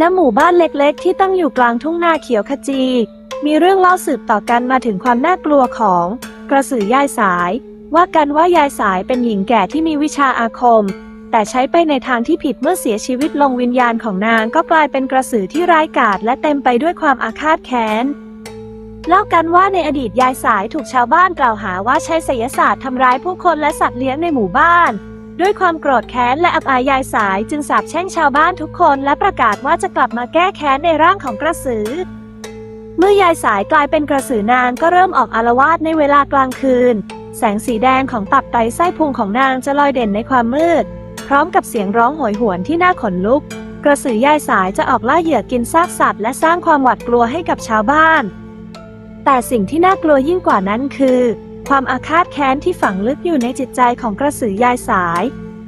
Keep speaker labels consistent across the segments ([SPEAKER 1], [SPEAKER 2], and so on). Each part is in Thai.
[SPEAKER 1] ณหมู่บ้านเล็กๆ ที่ตั้งอยู่กลางทุ่งนาเขียวขจี มีเรื่องเล่าสืบต่อกันมาถึงความน่ากลัวของ กระสือยายสาย ว่ากันว่ายายสายเป็นหญิงแก่ที่มีวิชาอาคม แต่ใช้ไปในทางที่ผิดเมื่อเสียชีวิตลงวิญญาณของนางก็กลายเป็นกระสือที่ร้ายกาจและเต็มไปด้วยความอาฆาตแค้นเล่ากันว่าในอดีตยายสายถูกชาวบ้านกล่าวหาว่าใช้ไสยศาสตร์ทำร้ายผู้คนและสัตว์เลี้ยงในหมู่บ้าน ด้วยความโกรธแค้นและอับอายยายสายจึงสาปแช่งชาวบ้านทุกคนและประกาศว่าจะกลับมาแก้แค้นในร่างของกระสือ เมื่อยายสายกลายเป็นกระสือนางก็เริ่มออกอารวาสในเวลากลางคืน แสงสีแดงของตับไตไส้พุงของนางจะลอยเด่นในความมืด พร้อมกับเสียงร้องโหยหวนที่น่าขนลุก กระสือยายสายจะออกล่าเหยื่อกินซากสัตว์และสร้างความหวาดกลัวให้กับชาวบ้าน แต่สิ่งที่น่ากลัวยิ่งกว่านั้นคือ ความอาฆาตแค้นที่ฝังลึกอยู่ในจิตใจของกระสือยายสาย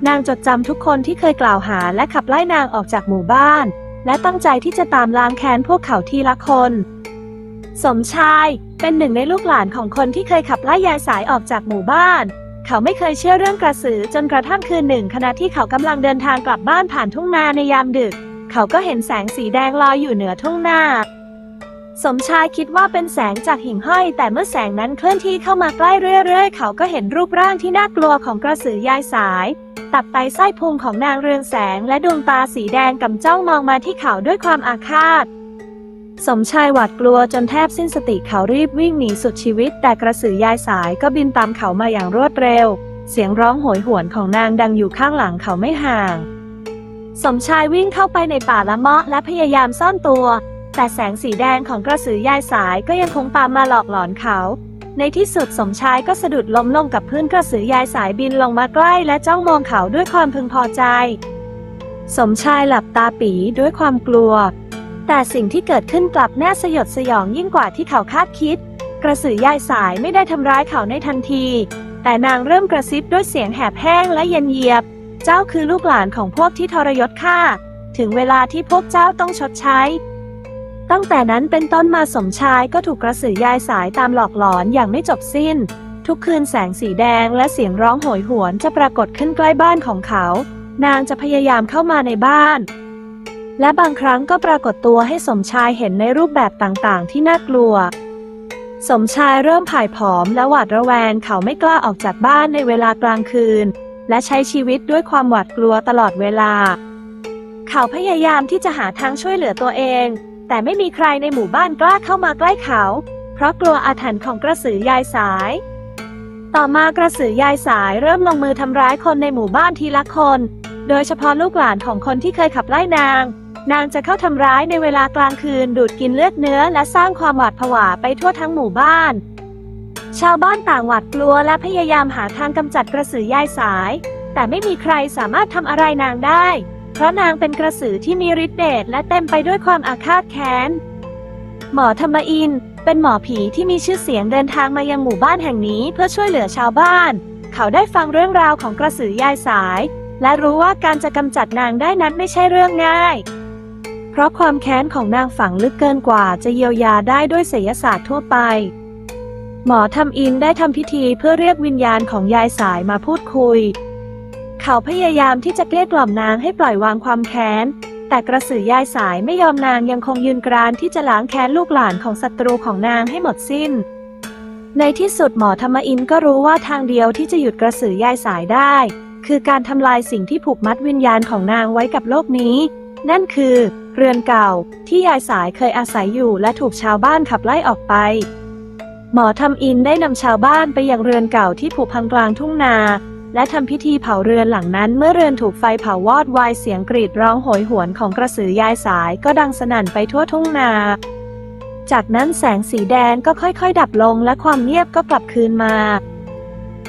[SPEAKER 1] นางจดจำทุกคนที่เคยกล่าวหาและขับไล่นางออกจากหมู่บ้าน และตั้งใจที่จะตามล้างแค้นพวกเขาทีละคน สมชายเป็นหนึ่งในลูกหลานของคนที่เคยขับไล่ยายสายออกจากหมู่บ้าน เขาไม่เคยเชื่อเรื่องกระสือจนกระทั่งคืนหนึ่ง ขณะที่เขากำลังเดินทางกลับบ้านผ่านทุ่งนาในยามดึก เขาก็เห็นแสงสีแดงลอยอยู่เหนือทุ่งนา สมชายคิดว่าเป็นแสงจากหิ่งห้อย แต่เมื่อแสงนั้นเคลื่อนที่เข้ามาใกล้เรื่อยๆ เขาก็เห็นรูปร่างที่น่ากลัวของกระสือยายสาย ตับไตไส้พุงของนางเรืองแสงและดวงตาสีแดงกำจ้องมองมาที่เขาด้วยความอาฆาต สมชายหวาดกลัวจนแทบสิ้นสติเขารีบวิ่งหนีสุดชีวิต แต่กระสือยายสายก็บินตามเขามาอย่างรวดเร็ว เสียงร้องโหยหวนของนางดังอยู่ข้างหลังเขาไม่ห่าง สมชายวิ่งเข้าไปในป่าละเมาะและพยายามซ่อนตัว แต่แสงสีแดงของกระสือยายสายก็ยังคงตามมาหลอกหลอนเขา ในที่สุดสมชายก็สะดุดล้มลงกับพื้นกระสือยายสายบินลงมาใกล้และจ้องมองเขาด้วยความพึงพอใจ สมชายหลับตาปีด้วยความกลัว แต่สิ่งที่เกิดขึ้นกลับน่าสยดสยองยิ่งกว่าที่เขาคาดคิด กระสือยายสายไม่ได้ทำร้ายเขาในทันที แต่นางเริ่มกระซิบด้วยเสียงแหบแห้งและเย็นเยียบ เจ้าคือลูกหลานของพวกที่ทรยศข้าถึงเวลาที่พวกเจ้าต้องชดใช้ ตั้งแต่นั้นเป็นต้นมาสมชายก็ถูกกระสือยายสายตามหลอกหลอนอย่างไม่จบสิ้น ทุกคืนแสงสีแดงและเสียงร้องโหยหวนจะปรากฏขึ้นใกล้บ้านของเขา นางจะพยายามเข้ามาในบ้าน และบางครั้งก็ปรากฏตัวให้สมชายเห็นในรูปแบบต่างๆ ที่น่ากลัว สมชายเริ่มผ่ายผอมและหวาดระแวงเขาไม่กล้าออกจากบ้านในเวลากลางคืน และใช้ชีวิตด้วยความหวาดกลัวตลอดเวลา เขาพยายามที่จะหาทางช่วยเหลือตัวเอง แต่ไม่มีใครในหมู่บ้านกล้าเข้ามาใกล้เขา เพราะกลัวอาถรรพ์ของกระสือยายสาย ต่อมากระสือยายสายเริ่มลงมือทำร้ายคนในหมู่บ้านทีละคน โดยเฉพาะลูกหลานของคนที่เคยขับไล่นาง นางจะเข้าทำร้ายในเวลากลางคืนดูดกินเลือดเนื้อและสร้างความหวาดผวาไปทั่วทั้งหมู่บ้าน ชาวบ้านต่างหวาดกลัวและพยายามหาทางกำจัดกระสือยายสาย แต่ไม่มีใครสามารถทำอะไรนางได้ เพราะนางเป็นกระสือที่มีฤทธิ์เดชและเต็มไปด้วยความอาฆาตแค้น หมอธรรมอิน เป็นหมอผีที่มีชื่อเสียงเดินทางมายังหมู่บ้านแห่งนี้เพื่อช่วยเหลือชาวบ้าน เขาได้ฟังเรื่องราวของกระสือยายสาย และรู้ว่าการจะกำจัดนางได้นั้นไม่ใช่เรื่องง่าย เพราะความแค้นของนางฝังลึกเกินกว่าจะเยียวยาได้ด้วยไสยศาสตร์ทั่วไป หมอทำอินได้ทำพิธีเพื่อเรียกวิญญาณของยายสายมาพูดคุย เขาพยายามที่จะเกลี้ยกล่อมนางให้ปล่อยวางความแค้น แต่กระสือยายสายไม่ยอมนางยังคงยืนกรานที่จะล้างแค้นลูกหลานของศัตรูของนางให้หมดสิ้น ในที่สุดหมอธรรมอินก็รู้ว่าทางเดียวที่จะหยุดกระสือยายสายได้ คือการทำลายสิ่งที่ผูกมัดวิญญาณของนางไว้กับโลกนี้ นั่นคือ เรือนเก่า ที่ยายสายเคยอาศัยอยู่และถูกชาวบ้านขับไล่ออกไป หมอทำอินได้นำชาวบ้านไปยังเรือนเก่าที่ผุพังกลางทุ่งนา และทำพิธีเผาเรือนหลังนั้น เมื่อเรือนถูกไฟเผาวอดวายเสียงกรีดร้องโหยหวนของกระสือยายสายก็ดังสนั่นไปทั่วทุ่งนา จากนั้นแสงสีแดงก็ค่อยๆ ดับลงและความเงียบก็กลับคืนมา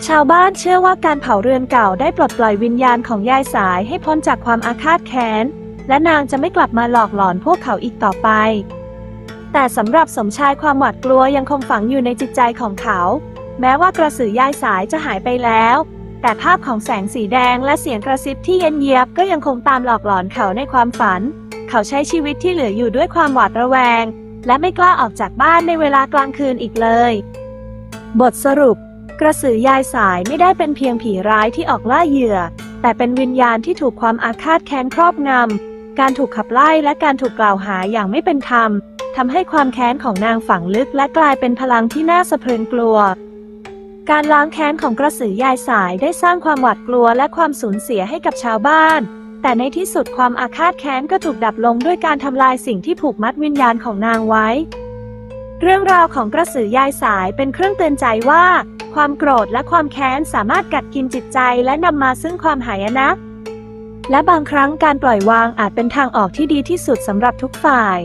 [SPEAKER 1] ชาวบ้านเชื่อว่าการเผาเรือนเก่าได้ปลดปล่อยวิญญาณของยายสายให้พ้นจากความอาฆาตแค้น และนางจะไม่กลับมาหลอกหลอนพวกเขาอีกต่อไป แต่สำหรับสมชายความหวาดกลัวยังคงฝังอยู่ในจิตใจของเขา แม้ว่ากระสือยายสายจะหายไปแล้ว แต่ภาพของแสงสีแดงและเสียงกระซิบที่เย็นเยียบก็ยังคงตามหลอกหลอนเขาในความฝัน เขาใช้ชีวิตที่เหลืออยู่ด้วยความหวาดระแวง และไม่กล้าออกจากบ้านในเวลากลางคืนอีกเลย บทสรุป กระสือยายสายไม่ได้เป็นเพียงผีร้ายที่ออกล่าเหยื่อ แต่เป็นวิญญาณที่ถูกความอาฆาตแค้นครอบงำ การถูกขับไล่และการถูกกล่าวหาอย่างไม่เป็นธรรมทำให้ความแค้นของนางฝังลึกและกลายเป็นพลังที่น่าสะพรึงกลัว การล้างแค้นของกระสือยายสายได้สร้างความหวาดกลัวและความสูญเสียให้กับชาวบ้าน แต่ในที่สุดความอาฆาตแค้นก็ถูกดับลงด้วยการทำลายสิ่งที่ผูกมัดวิญญาณของนางไว้ เรื่องราวของกระสือยายสายเป็นเครื่องเตือนใจว่า ความโกรธและความแค้นสามารถกัดกินจิตใจและนำมาซึ่งความหายนะ และบางครั้งการปล่อยวางอาจเป็นทางออกที่ดีที่สุดสำหรับทุกฝ่าย